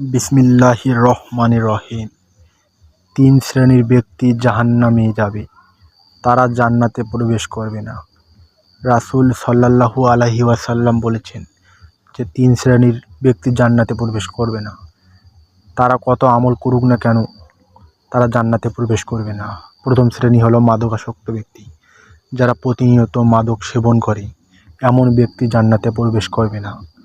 বিসমিল্লাহির রহমানির রহিম। তিন শ্রেণির ব্যক্তি জাহান্নামে যাবে, তারা জান্নাতে প্রবেশ করবে না। রাসূল সাল্লাল্লাহু আলাইহি ওয়াসাল্লাম বলেছেন যে, তিন শ্রেণির ব্যক্তি জান্নাতে প্রবেশ করবে না। তারা কত আমল করুক না কেন, তারা জান্নাতে প্রবেশ করবে না। প্রথম শ্রেণি হলো মাদকাসক্ত ব্যক্তি। যারা প্রতিনিয়ত মাদক সেবন করে, এমন ব্যক্তি জান্নাতে প্রবেশ করবে না।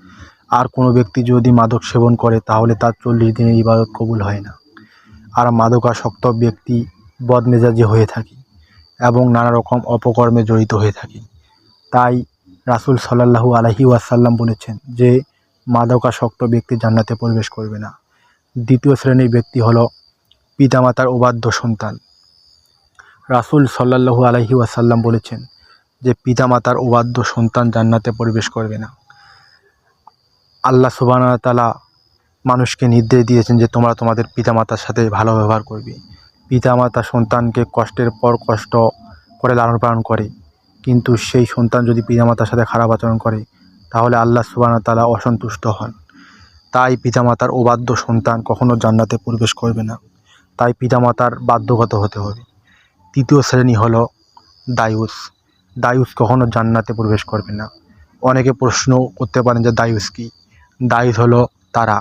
আর কোনো ব্যক্তি যদি মাদক সেবন করে, তাহলে তার চল্লিশ দিনের ইবাদত কবুল হয় না। আর মাদকাসক্ত ব্যক্তি বদমেজাজি হয়ে থাকে এবং নানা রকম অপকর্মে জড়িত হয়ে থাকে। তাই রাসূল সাল্লাল্লাহু আলাইহি ওয়াসাল্লাম বলেছেন যে, মাদকাসক্ত ব্যক্তি জান্নাতে প্রবেশ করবে না। দ্বিতীয় শ্রেণির ব্যক্তি হলো পিতামাতার অবাধ্য সন্তান। রাসূল সাল্লাল্লাহু আলাইহি ওয়াসাল্লাম বলেছেন যে, পিতামাতার অবাধ্য সন্তান জান্নাতে প্রবেশ করবে না। আল্লাহ ওয়া মানুষকে নির্দেশ দিয়েছেন যে তোমরা তোমাদের পিতামাতার সাথে ভালো ব্যবহার করবে। পিতামাতা সন্তানকে কষ্টের পর কষ্ট করে লালন পালন করে, কিন্তু সেই সন্তান যদি পিতামাতার সাথে খারাপ আচরণ করে, তাহলে আল্লাহ ওয়া অসন্তুষ্ট হন। তাই পিতামাতার অবাধ্য সন্তান কখনো জান্নাতে প্রবেশ করবে না। তাই পিতামাতার বাধ্যগত হতে হবে। তৃতীয় শ্রেণি হলো দায়ুস। দায়ুস কখনো জান্নাতে প্রবেশ করবে না। অনেকে প্রশ্ন করতে পারেন যে দায়ুস কী? দায়ুস হলো তারা।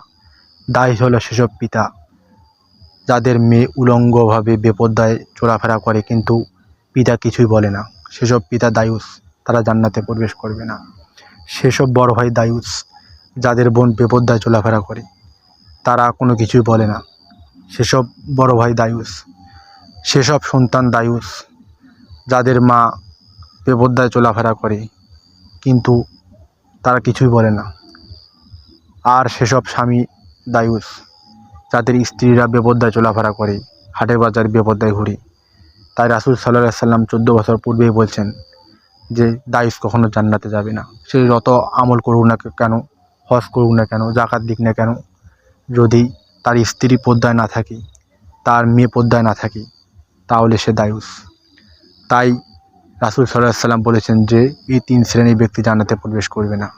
দায়ুস হলো সেসব পিতা, যাদের মেয়ে উলঙ্গভাবে বেপর্দায় চলাফেরা করে কিন্তু পিতা কিছুই বলে না। সেসব পিতা দায়ুস, তারা জান্নাতে প্রবেশ করবে না। সেসব বড় ভাই দায়ুস, যাদের বোন বেপর্দায় চলাফেরা করে, তারা কোনো কিছুই বলে না। সেসব বড় ভাই দায়ুস, সেসব সন্তান দায়ুস, যাদের মা বেপর্দায় চলাফেরা করে, কিন্তু তারা কিছুই বলে না। আর সেসব স্বামী দায়ুস, যাদের স্ত্রীরা বেপর্দায় চলাফেরা করে হাটে বাজার বেপর্দায় ঘুরে। তাই রাসুল সাল্লাহ সাল্লাম চোদ্দ বছর পূর্বেই বলছেন যে, দায়ুস কখনো জান্নাতে যাবে না। সে যত আমল করুক না কেন, হজ করুক না কেন জাকাত দিক না কেন, যদি তার স্ত্রী পর্দায় না থাকে, তার মেয়ে পর্দায় না থাকে, তাহলে সে দায়ুস। তাই রাসুল সাল্লাহ সাল্লাম বলেছেন যে, এই তিন শ্রেণির ব্যক্তি জান্নাতে প্রবেশ করবে না।